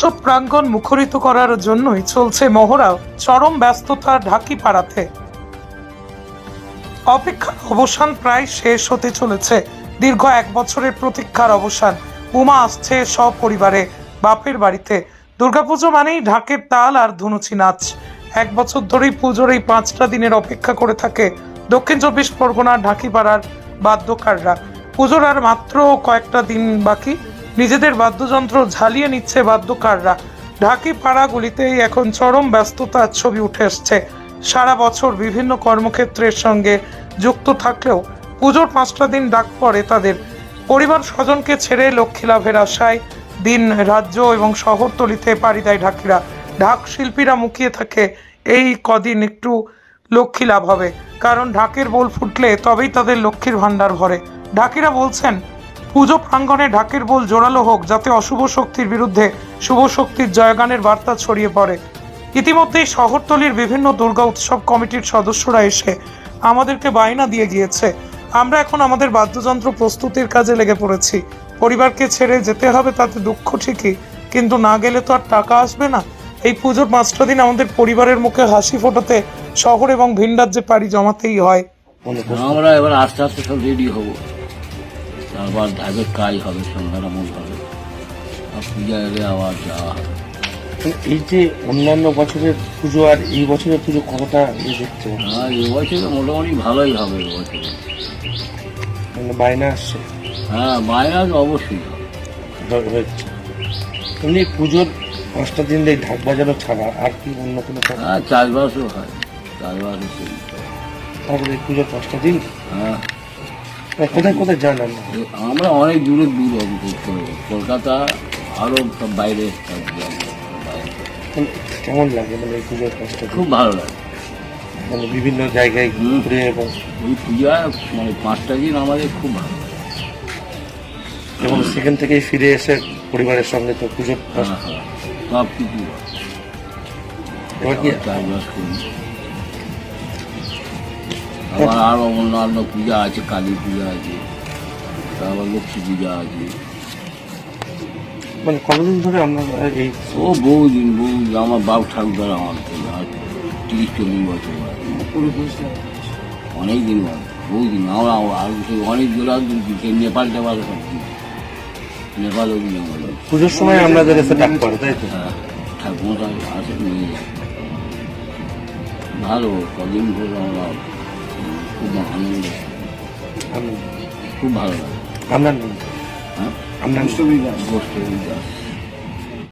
উৎসব প্রাঙ্গণ মুখরিত করার জন্যই চলছে মহড়া চরম ব্যস্ততা ঢাকি পাড়াতে অপেক্ষার অবসান প্রায় শেষ হতে চলেছে। দীর্ঘ এক বছরের প্রতীক্ষার অবসান। উমা আসছে সপরিবারে, বাপের বাড়িতে। দুর্গাপুজো মানেই ঢাকের তাল আর ধুনুচি নাচ। এক বছর ধরেই পুজোর এই পাঁচটা দিনের অপেক্ষা করে থাকে দক্ষিণ চব্বিশ পরগনার ঢাকিপাড়ার বাদ্যকাররা। পুজোর আর মাত্র কয়েকটা দিন বাকি। নিজেদের বাদ্যযন্ত্র ঝালিয়ে নিচ্ছে বাদ্যকাররা। ঢাকি পাড়াগুলিতেই এখন চরম ব্যস্ততার ছবি উঠে এসছে। সারা বছর বিভিন্ন কর্মক্ষেত্রের সঙ্গে যুক্ত থাকলেও পুজোর পাঁচটা দিন ডাক পড়ে তাদের। পরিবার স্বজনকে ছেড়ে লক্ষ্মী লাভের আশায় দিন, রাজ্য এবং শহরতলিতে পাড়ি দেয় ঢাকিরা। ঢাক শিল্পীরা মুখিয়ে থাকে, এই কদিন একটু লক্ষ্মী লাভ হবে। কারণ ঢাকের বোল ফুটলে তবেই তাদের লক্ষ্মীর ভাণ্ডার ভরে। ঢাকিরা বলছেন পুজো প্রাঙ্গণে ঢাকের বোল জোরালো হোক, যাতে অশুভ শক্তির বিরুদ্ধে শুভ শক্তির জয়গানের বার্তা ছড়িয়ে পড়ে। ইতিমধ্যেই শহরতলির বিভিন্ন দুর্গা উৎসব কমিটির সদস্যরা এসে আমাদেরকে বায়না দিয়ে গিয়েছে। আমরা এখন আমাদের বাদ্যযন্ত্র প্রস্তুতির কাজে লেগে পড়েছি। পরিবারকে ছেড়ে যেতে হবে তাতে দুঃখ ঠিকই, কিন্তু না গেলে তো আর টাকা আসবে না। এই পুজোর পাঁচটা দিন আমাদের পরিবারের মুখে হাসি ফোটাতে শহর এবং ভিন রাজ্যে পাড়ি জমাতেই হয়। আমরা এবার আস্তে আস্তে সব রেডি হব। তারপর ধাপের কাজ হবে সন্ধ্যারামন হবে। আর পূজা এলে আবার যাওয়া হবে। এই যে অন্যান্য বছরের পুজো আর এই বছরের পুজো কতটা ইয়ে দেখছে আর এবছরে মোটামুটি ভালোই হবে এবছরে মানে বায়না আসছে? হ্যাঁ তো অবশ্যই হবে। এমনি পুজোর পাঁচটা দিন এই ঢাক বাজানো ছাড়া আর কি অন্য কোনো হ্যাঁ চাষবাসও হয় চাষবাসও তারপরে পুজোর পাঁচটা দিন? হ্যাঁ। কোথায় কোথায় যান আমরা অনেক দূরে দূর কলকাতা আরও সব বাইরে। মানে কেমন লাগে মানে এই পুজোর দিন খুব ভালো লাগে। মানে বিভিন্ন জায়গায়। ঘুরে এবং ওই পূজা মানে পাঁচটা দিন আমাদের খুব ভালো লাগে। এবং সেখান থেকেই ফিরে এসে পরিবারের সঙ্গে তো পুজোর হ্যাঁ হ্যাঁ। সব কিছু এবার কি চাষবাস করি। আবার আরও অন্যান্য পূজা আছে কালী পূজা আছে তারপর লক্ষ্মী পূজা আছে। মানে কতদিন ধরে আমরা এই ও বহুদিন বহু আমার বাপ ঠাকুর আমার থেকে আর তিরিশ চল্লিশ বছর অনেক দিন বয়স বহুদিন আমরা আর অনেক সেই নেপাল টেপাল সব কিছু। নেপাল অব্দি পুজোর সময় আপনাদের এসে ডাক পড়ে তাই তো? হ্যাঁ ঠাকুর আসে নিয়ে যায়। ভালো কদিন ধরে আমরা খুব আনন্দ খুব ভালো লাগে। আপনার নাম হ্যাঁ? আপনার গোষ্ঠী